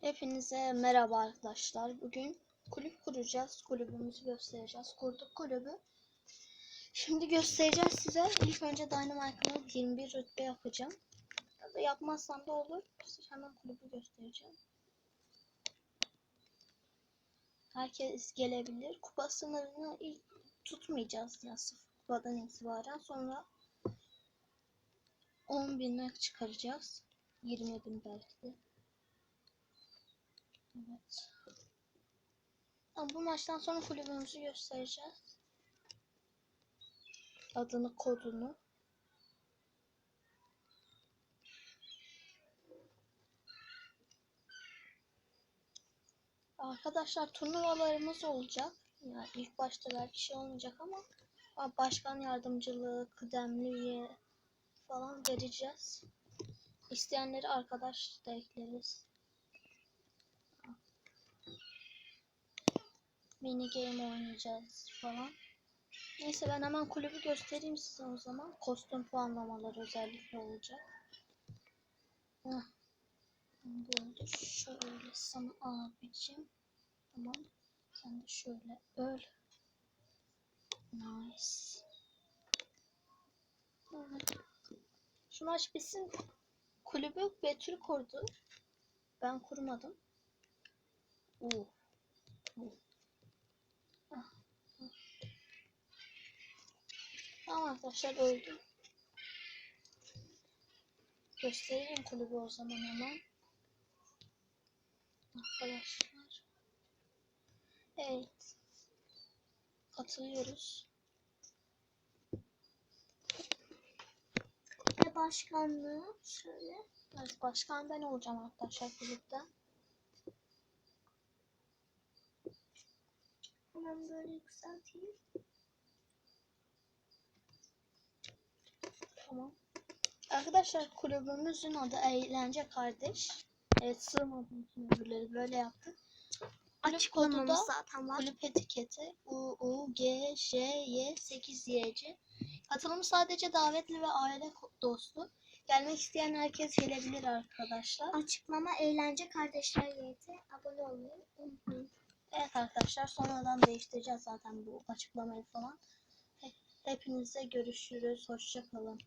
Hepinize merhaba arkadaşlar. Bugün kulüp kuracağız. Kulübümüzü göstereceğiz. Kurduk kulübü. Şimdi göstereceğiz size. İlk önce Dynamite'ı 21 rütbe yapacağım. Ya da yapmazsam da olur. Hemen kulübü göstereceğim. Herkes gelebilir. Kupa sınırını ilk tutmayacağız ya sıfır kupadan itibaren. Sonra 10 bin'e çıkaracağız. 20 bin belki de. Evet. Tamam, bu maçtan sonra kulübümüzü göstereceğiz. Adını, kodunu. Arkadaşlar turnuvalarımız olacak. Yani ilk başta belki şey olmayacak ama ama başkan yardımcılığı, kıdemli üye falan vereceğiz. İsteyenleri arkadaş da ekleriz. Mini game oynayacağız falan. Neyse ben hemen kulübü göstereyim size o zaman. Kostüm puanlamaları özellikle olacak. Heh. Böyle şöyle sana abicim. Tamam. Sen de şöyle öl. Nice. Evet. Şu maç bitsin. Kulübü Betül kurdu. Ben kurmadım. Oo. Oo. Tamam arkadaşlar öldü. Göstereyim kulübü o zaman hemen. Arkadaşlar. Evet. Katılıyoruz. Ve başkanlığı şöyle. Evet başkan ben olacağım arkadaşlar kulüpte. Hemen böyle yükselteyim. Tamam. Arkadaşlar kulübümüzün adı Eğlence Kardeş. Evet sığmadığım için öbürleri böyle yaptık. Kulüp kodu da Açıklamamız zaten var. kulüp etiketi U U G J Y 8 YC. Katılım sadece davetli ve aile dostu. Gelmek isteyen herkes gelebilir arkadaşlar. Açıklama eğlence kardeşler YT. Abone olmayı unutmayın. Evet arkadaşlar sonradan değiştireceğiz zaten bu açıklamayı falan. He- Hepinize görüşürüz. Hoşçakalın.